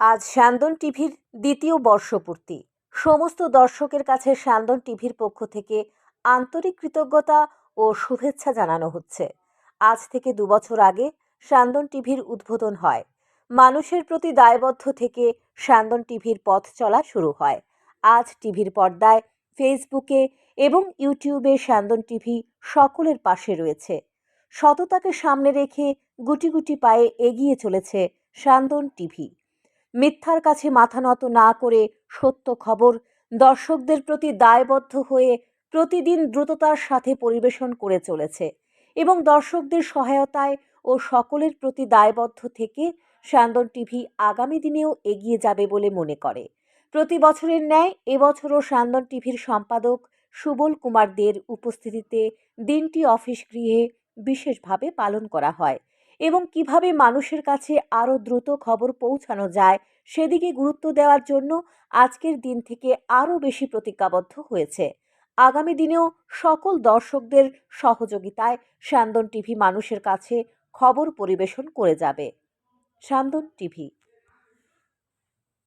আজ স্যান্দন টিভির দ্বিতীয় বর্ষপূর্তি। সমস্ত দর্শকের কাছে স্যান্দন টিভির পক্ষ থেকে আন্তরিক কৃতজ্ঞতা ও শুভেচ্ছা জানানো হচ্ছে। আজ থেকে দুবছর আগে স্যান্দন টিভির উদ্বোধন হয়। মানুষের প্রতি দায়বদ্ধ থেকে স্যান্দন টিভির পথ চলা শুরু হয়। আজ টিভির পর্দায়, ফেসবুকে এবং ইউটিউবে স্যান্দন টিভি সকলের পাশে রয়েছে। সততাকে সামনে রেখে গুটি গুটি পায়ে এগিয়ে চলেছে স্যান্দন টিভি। মিথ্যার কাছে মাথা নত না করে সত্য খবর দর্শকদের প্রতি দায়বদ্ধ হয়ে প্রতিদিন দ্রুততার সাথে পরিবেশন করে চলেছে এবং দর্শকদের সহায়তায় ও সকলের প্রতি দায়বদ্ধ থেকে স্যান্দন টিভি আগামী দিনেও এগিয়ে যাবে বলে মনে করে। প্রতি বছরের ন্যায় এবছরও স্যান্দন টিভির সম্পাদক সুবল কুমার দের উপস্থিতিতে দিনটি অফিস গৃহে বিশেষভাবে পালন করা হয়। এবং কীভাবে মানুষের কাছে আরও দ্রুত খবর পৌঁছানো যায়, সেদিকে গুরুত্ব দেওয়ার জন্য আজকের দিন থেকে আরও বেশি প্রতিজ্ঞাবদ্ধ হয়েছে। আগামী দিনেও সকল দর্শকদের সহযোগিতায় স্যান্দন টিভি মানুষের কাছে খবর পরিবেশন করে যাবে। স্যান্দন টিভি